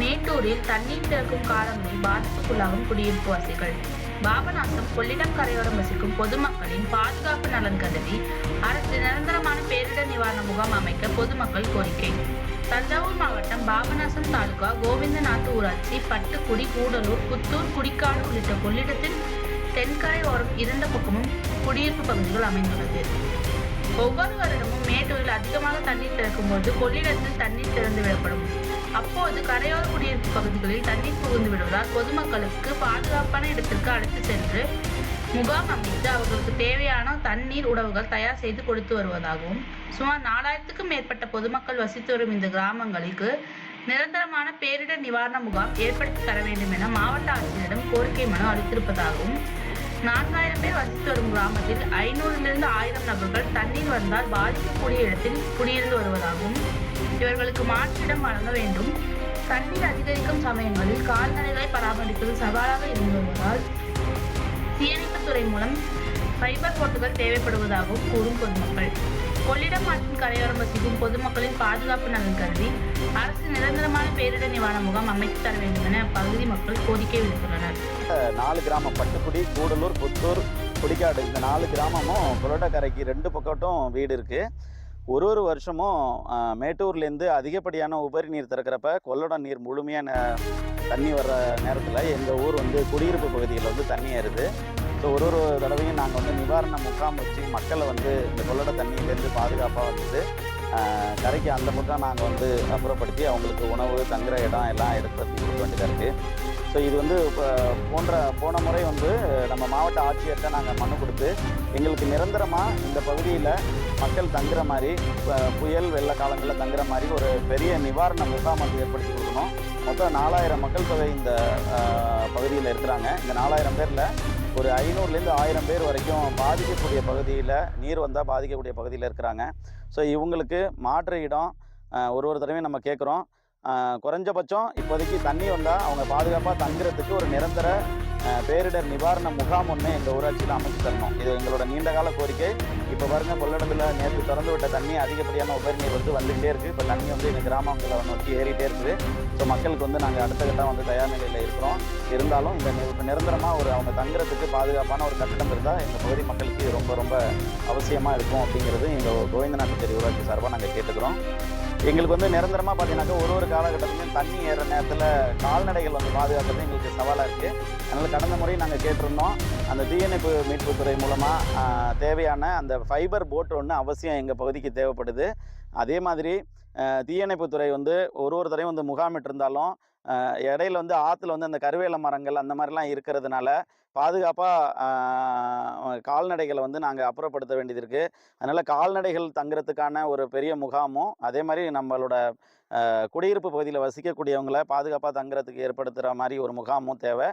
மேட்டூரில் தண்ணீர் திறக்கும் காலங்களில் பாதிப்புக்குள்ளாகும் குடியிருப்புவாசிகள் பாபநாசம் கொள்ளிடம் கரையோரம் வசிக்கும் பொதுமக்களின் பாதுகாப்பு நலன் கருதி அரசு நிரந்தரமான பேரிடர் நிவாரண முகாம் அமைக்க பொதுமக்கள் கோரிக்கை. தஞ்சாவூர் மாவட்டம் பாபநாசம் தாலுகா கோவிந்தநாத்து ஊராட்சி பட்டுக்குடி கூடலூர் புத்தூர் குடிக்காடு உள்ளிட்ட கொள்ளிடத்தில் தென்கரை ஓரம் இரண்டு பக்கமும் குடியிருப்பு பகுதிகள் அமைந்துள்ளது. ஒவ்வொரு வருடமும் மேட்டூரில் அதிகமாக தண்ணீர் திறக்கும் போது கொள்ளிடத்தில் தண்ணீர் திறந்து விடப்படும். அப்போது கரையோர குடியிருப்பு பகுதிகளில் தண்ணீர் புகுந்து விடுவதால் பொதுமக்களுக்கு பாதுகாப்பான இடத்திற்கு அழைத்து சென்று முகாம் அமைத்து அவர்களுக்கு தேவையான தண்ணீர் உணவுகள் தயார் செய்து கொடுத்து வருவதாகவும் சுமார் நாலாயிரத்துக்கும் மேற்பட்ட பொதுமக்கள் வசித்து வரும் இந்த கிராமங்களுக்கு நிரந்தரமான பேரிடர் நிவாரண முகாம் ஏற்படுத்தி தர வேண்டும் என மாவட்ட ஆட்சியரிடம் கோரிக்கை மனு அளித்திருப்பதாகவும் நான்காயிரம் பேர் வசித்து வரும் கிராமத்தில் ஐநூறிலிருந்து ஆயிரம் நபர்கள் தண்ணீர் வந்தால் பாதிக்கக்கூடிய இடத்தில் குடியிருந்து வருவதாகவும் இவர்களுக்கு மாற்றிடம் வழங்க வேண்டும். தண்ணீர் அதிகரிக்கும் சமயங்களில் கால்நடைகளை பராமரிப்பது சவாலாக இருந்து வருவதால் தீயணைப்புத்துறை மூலம் ஃபைபர் போட்டுகள் தேவைப்படுவதாகவும் கூறும் பொதுமக்கள். கொள்ளிடம் ஆற்றின் கரையோரம் வசிக்கும் பொதுமக்களின் பாதுகாப்பு நலன் கருதி அரசு நிரந்தரமான பேரிடர் நிவாரண முகாம் அமைத்து தர வேண்டும் என அப்பகுதி மக்கள் கோரிக்கை விடுத்துள்ளனர். நாலு கிராமம் பட்டுக்குடி கூடலூர் புத்தூர் குடிக்காடு இந்த நாலு கிராமமும் புரோட்டக்கரைக்கு ரெண்டு பக்கட்டும் வீடு இருக்குது ஒரு ஒரு வருஷமும் மேட்டூர்லேருந்து அதிகப்படியான உபரி நீர் திறக்கிறப்ப கொள்ளடம் நீர் முழுமையாக தண்ணி வர்ற நேரத்தில் எங்கள் ஊர் வந்து குடியிருப்பு பகுதியில் வந்து தண்ணி ஏறுது. ஸோ ஒரு ஒரு தடவையும் நாங்கள் வந்து நிவாரண முகாம் வச்சு மக்களை வந்து இந்த கொள்ளட தண்ணியிலேருந்து பாதுகாப்பாக வந்து கரைக்கு அந்த பக்கம் நாங்கள் வந்து அப்புறப்படுத்தி அவங்களுக்கு உணவு தங்குற இடம் எல்லாம் எடுத்து கொடுக்க வேண்டியதாக இருக்குது ஸோ இது வந்து இப்போ போன்ற போன முறை வந்து நம்ம மாவட்ட ஆட்சியர்கிட்ட நாங்கள் மனு கொடுத்து எங்களுக்கு நிரந்தரமாக இந்த பகுதியில் மக்கள் தங்குற மாதிரி புயல் வெள்ள காலங்களில் தங்குற மாதிரி ஒரு பெரிய நிவாரண முகாம் வந்து ஏற்படுத்தி கொடுக்கணும். மொத்தம் நாலாயிரம் மக்கள் தொகை இந்த பகுதியில் இருக்கிறாங்க. இந்த நாலாயிரம் பேரில் ஒரு ஐநூறுலேருந்து ஆயிரம் பேர் வரைக்கும் பாதிக்கக்கூடிய பகுதியில் நீர் வந்தால் பாதிக்கக்கூடிய பகுதியில் இருக்கிறாங்க. ஸோ இவங்களுக்கு மாற்று இடம் ஒரு ஒரு தடவையும் நம்ம கேட்குறோம் குறைஞ்சபட்சம் இப்போதைக்கு தண்ணி வந்தால் அவங்க பாதுகாப்பாக தங்குறதுக்கு ஒரு நிரந்தர பேரிடர் நிவாரண முகாம் ஒன்று எங்கள் ஊராட்சியில் அமைச்சு தரணும். இது எங்களோட நீண்டகால கோரிக்கை. இப்போ பாருங்க கொள்ளடத்தில் நேற்று திறந்து விட்ட தண்ணி அதிகப்படியான உபரி நீர் வந்து வந்துகிட்டே இருக்குது இப்போ தண்ணி வந்து எங்கள் கிராமங்களை நோக்கி ஏறிட்டே இருக்குது. ஸோ மக்களுக்கு வந்து நாங்கள் அடுத்த கட்டம் வந்து தயார் நிலையில் இருக்கிறோம். இருந்தாலும் இந்த நிரந்தரமாக ஒரு அவங்க தங்குறதுக்கு பாதுகாப்பான ஒரு கட்டிடம் இருந்தால் எங்கள் பகுதி மக்களுக்கு ரொம்ப ரொம்ப அவசியமாக இருக்கும் அப்படிங்கிறது எங்கள் கோவிந்தநாதச்சேரி ஊராட்சி சார்பாக நாங்கள் கேட்டுக்கிறோம். எங்களுக்கு வந்து நிரந்தரமாக பார்த்தீங்கன்னாக்கா ஒரு ஒரு காலகட்டத்திலையும் தண்ணி ஏற நேரத்தில் கால்நடைகள் வந்து பாதுகாக்கிறது எங்களுக்கு சவாலாக இருக்குது அதனால் கடந்த முறை நாங்கள் கேட்டிருந்தோம். அந்த தீயணைப்பு மீட்புத்துறை மூலமாக தேவையான அந்த ஃபைபர் போட் ஒன்று அவசியம் எங்கள் பகுதிக்கு தேவைப்படுது. அதே மாதிரி தீயணைப்பு தீயணைப்புத்துறை வந்து ஒரு ஒரு தடவையும் வந்து முகாமிட்டிருந்தாலும் ஆஹ், இடையில வந்து ஆற்றுல வந்து அந்த கருவேல மரங்கள் அந்த மாதிரிலாம் இருக்கிறதுனால பாதுகாப்பாக கால்நடைகளை வந்து நாங்கள் அப்புறப்படுத்த வேண்டியது இருக்குது அதனால் கால்நடைகள் தங்குறதுக்கான ஒரு பெரிய முகாமும் அதே மாதிரி நம்மளோட குடியிருப்பு பகுதியில் வசிக்கக்கூடியவங்களை பாதுகாப்பாக தங்குறதுக்கு ஏற்படுத்துகிற மாதிரி ஒரு முகாமும் தேவை.